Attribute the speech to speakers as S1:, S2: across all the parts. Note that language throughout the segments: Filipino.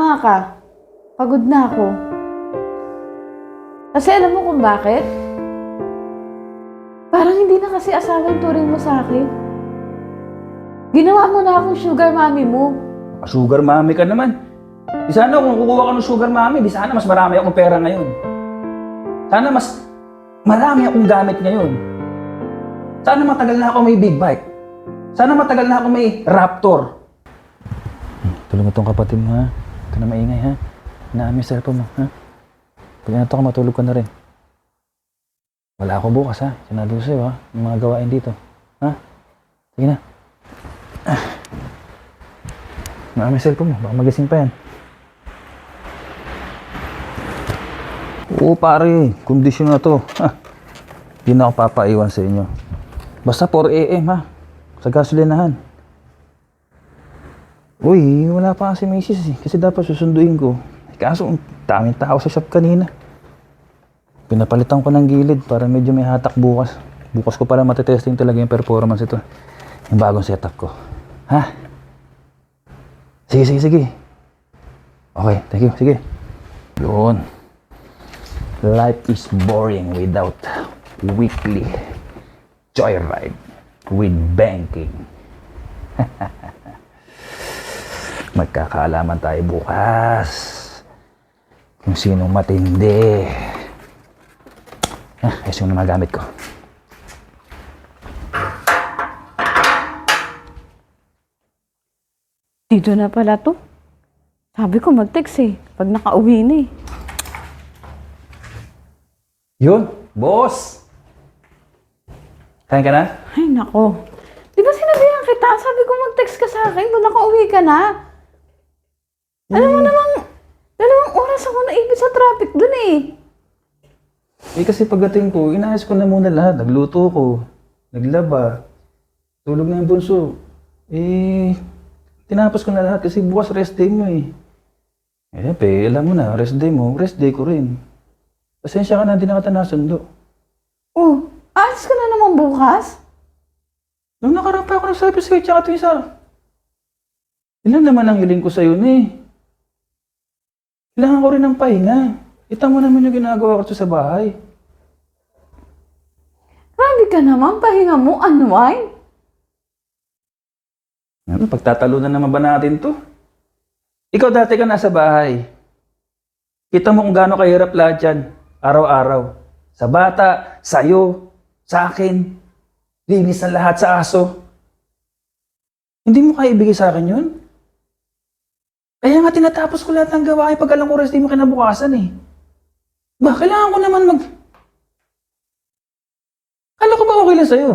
S1: Tama ka. Pagod na ako. Kasi alam mo kung bakit? Parang hindi na kasi asawa yung turing mo sa akin. Ginawa mo na akong sugar mommy mo.
S2: Sugar mommy ka naman. Di sana kung kukuha ka ng sugar mommy, di sana mas marami akong pera ngayon. Sana mas marami akong gamit ngayon. Sana matagal na ako may big bike. Sana matagal na ako may Raptor. Tulong mo tong kapatid mo ha. Na maingay ha. Naami yung cellphone mo ha. Pag nato ka, matulog ka na rin. Wala ako bukas ha. Sinabi ko sa'yo ha. Yung mga gawain dito. Ha? Sige na. Marami yung cellphone mo. Baka magising pa yan. Oo pare, kondisyon na to. Ha. Hindi na ako papaiwan sa inyo. Basta 4 a.m. ha. Sa gasolinahan. Uy, wala pa si Macy's eh. Kasi dapat susunduin ko. Kaso, daming tao sa shop kanina. Pinapalitan ko ng gilid para medyo may hatak bukas. Bukas ko pala matetesting talaga yung performance ito. Yung bagong setup ko. Ha? Sige, sige, sige. Okay, thank you. Sige. Yun. Life is boring without weekly joyride with banking. Magkakaalaman tayo bukas. Kung sinong matindi. Ah, ayos yung mga gamit ko.
S1: Dito na pala to. Sabi ko mag-text eh. Pag nakauwi na eh.
S2: Yun, boss! Kain ka na?
S1: Ay, nako. Di ba sinabihan kita? Sabi ko mag-text ka sa akin kung nakauwi ka na. Alam mo namang, dalawang oras ako naibig sa traffic dun eh.
S2: Eh kasi pagdating ko, inayos ko na muna lahat. Nagluto ko, naglaba, tulog na yung bunso. Eh, tinapos ko na lahat kasi bukas rest day mo eh. Eh, pe, alam mo na, rest day mo, rest day ko rin. Pasensya ka na, hindi na kita nasundo.
S1: Oh, alis ka na naman bukas?
S2: Nung nakaraan pa ako nagsabi sa'yo, tsaka ito isa. Ilan naman ang hiling ko sa'yo na eh. Kailangan ko rin ng pahinga. Kita mo naman yung ginagawa ko sa bahay.
S1: Grabe ka naman, pahinga mo, unwind.
S2: Ano, pagtatalo na naman ba natin to? Ikaw dati ka nasa bahay. Kita mo kung gaano kahirap lahat yan. Araw-araw. Sa bata, sa'yo, sa akin. Linis na lahat sa aso. Hindi mo kaya ibigay sa akin yun? Kaya nga tinatapos ko lahat ng gawain pag alam ko rest day mo kinabukasan eh. Ba, kailangan ko naman mag... Kala ko ba okay lang sa'yo?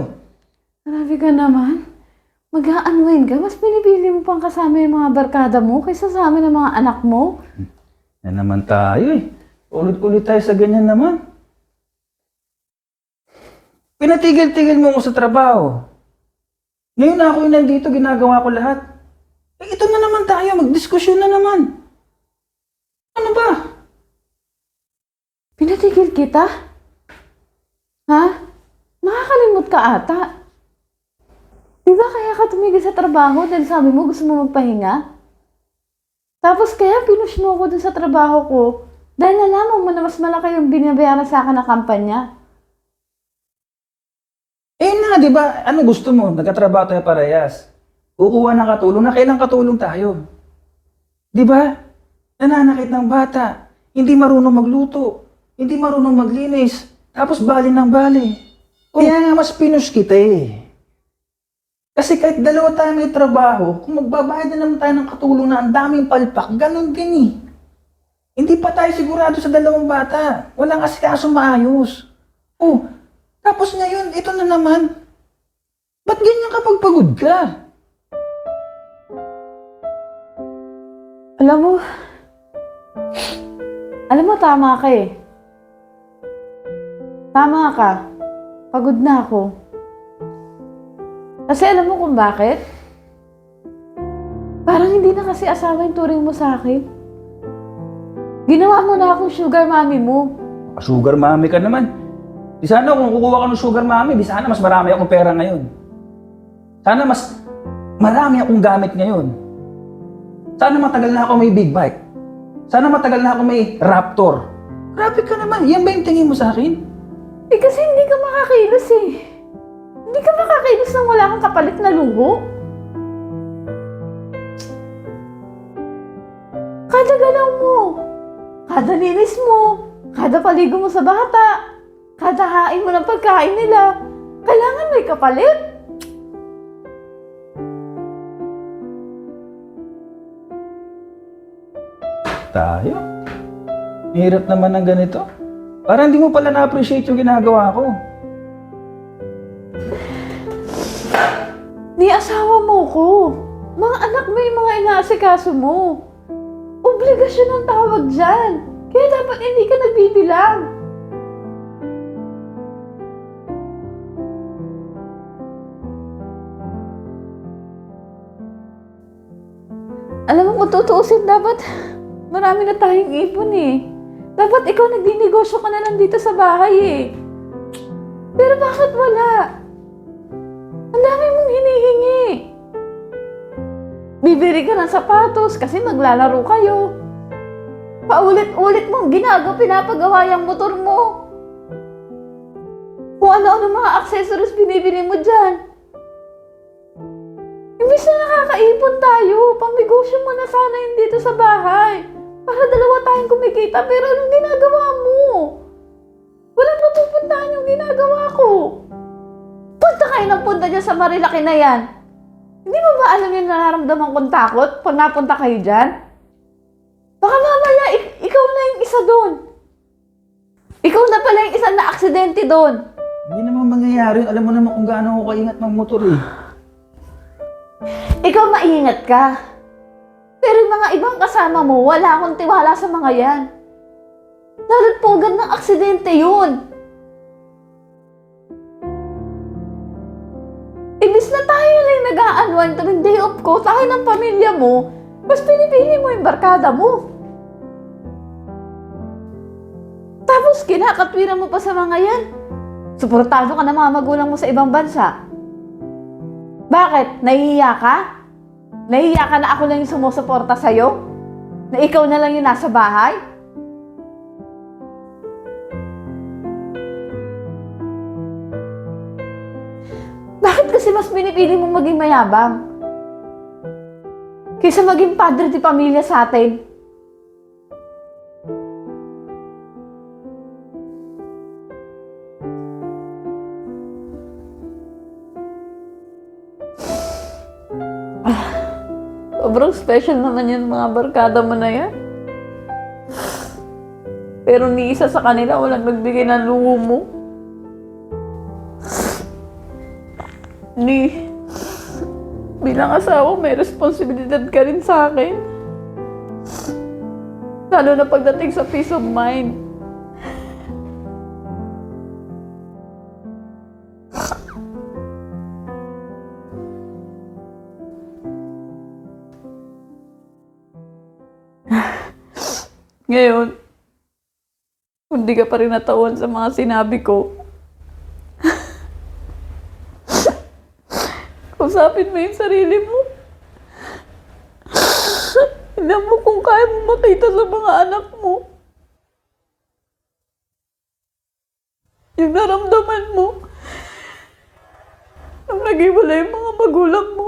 S1: Grabe ka naman. Mag-unwind ka, mas pinipili mo pang kasama yung mga barkada mo kaysa sa amin ng mga anak mo.
S2: Yan naman tayo eh. Ulit-ulit tayo sa ganyan naman. Pinatigil-tigil mo ako sa trabaho. Ngayon na ako yung nandito, ginagawa ko lahat. Eh, ito na naman tayo, magdiskusyon na naman. Ano ba?
S1: Pinatigil kita? Ha? Nakakalimot ka ata. Di ba kaya ka tumigil sa trabaho dahil sabi mo gusto mo magpahinga? Tapos kaya pinush mo ako dun sa trabaho ko dahil nalaman mo na mas malaki yung binabayaran sa akin ng kampanya.
S2: Eh na, di ba? Ano gusto mo? Nagkatrabaho tayo parehas. Kukuha ng katulong na kailang katulong tayo. Di ba? Nananakit ng bata. Hindi marunong magluto. Hindi marunong maglinis. Tapos bali ng bali. Kaya nga mas pinush kita eh. Kasi kahit dalawa tayo may trabaho, kung magbabayad na naman tayo ng katulong na ang daming palpak, ganun din eh. Hindi pa tayo sigurado sa dalawang bata. Walang asikaso maayos. Oh, tapos ngayon, ito na naman. Ba't ganyan kapag pagod ka?
S1: Alam mo, alam mo tama ka eh. Tama ka. Pagod na ako. Kasi alam mo kung bakit? Parang hindi na kasi asawa yung turing mo sa akin. Ginawa mo na akong sugar mommy mo.
S2: Sugar mommy ka naman. Di sana kung kukuha ka ng sugar mommy, di sana mas marami akong pera ngayon. Sana mas marami akong gamit ngayon. Sana matagal na ako may big bike. Sana matagal na ako may raptor. Grabe ka naman. Yan ba yung tingin mo sa akin?
S1: Eh kasi hindi ka makakilos eh. Hindi ka makakilos nang wala kang kapalit na luho. Kada galaw mo, kada linis mo, kada paligo mo sa bata, kada hain mo ng pagkain nila, kailangan may kapalit.
S2: Tayo? Hirap naman ng ganito. Parang hindi mo pala na-appreciate yung ginagawa ko.
S1: Ni asawa mo ko. Mga anak mo yung mga inaasikaso mo. Obligasyon ang tawag dyan. Kaya dapat hindi ka nagbibilang. Alam mo kung tutuusin, dapat marami na tayong ipon eh. Dapat ikaw nagdinegosyo ka na lang dito sa bahay eh. Pero bakit wala? Ang dami mong hinihingi. Bibili ka ng sapatos kasi maglalaro kayo. Paulit-ulit mong ginagawa, pinapagawa yung motor mo. Kung ano-ano mga accessories binibili mo dyan. Imbis na nakakaipon tayo, pangnegosyo mo na sana yun dito sa bahay. Para dalawa tayong kumikita, pero anong ginagawa mo? Walang mapupuntahan yung ginagawa ko. Punta kayo ng punta dyan sa Marilaki na yan. Hindi mo ba alam yung nararamdaman kong takot pag napunta kayo dyan? Baka mamaya, ik- ikaw na yung isa doon. Ikaw na pala yung isa na aksidente doon.
S2: Hindi naman mangyayari yun. Alam mo naman kung gaano ako kaingat ng motor eh.
S1: Ikaw maingat ka. Pero yung mga ibang kasama mo, wala akong tiwala sa mga yan. Naragpogan ng aksidente yun. Ibis na tayo lang nag-a-unwind tuwing day off ko, tayo ng pamilya mo, mas pinipili mo yung barkada mo. Tapos kinakatwiran mo pa sa mga yan. Suportado ka ng mga magulang mo sa ibang bansa. Bakit? Nahihiya ka? Nahihiya ka na ako lang yung sumusuporta sa'yo? Na ikaw na lang yung nasa bahay? Bakit kasi mas pinipili mong maging mayabang? Kaysa maging padre di pamilya sa atin? Sobrang special naman yung mga barkada mo na yan. Pero ni isa sa kanila walang nagbigay ng luho mo. Ni, bilang asawa, may responsibilidad ka rin sa akin. Lalo na pagdating sa peace of mind. Ngayon, kung di ka pa rin natawan sa mga sinabi ko, Usapin mo yung sarili mo. Tignan mo kung kaya mo makita sa mga anak mo. Yung naramdaman mo. Nung nag-iwala yung mga magulang mo.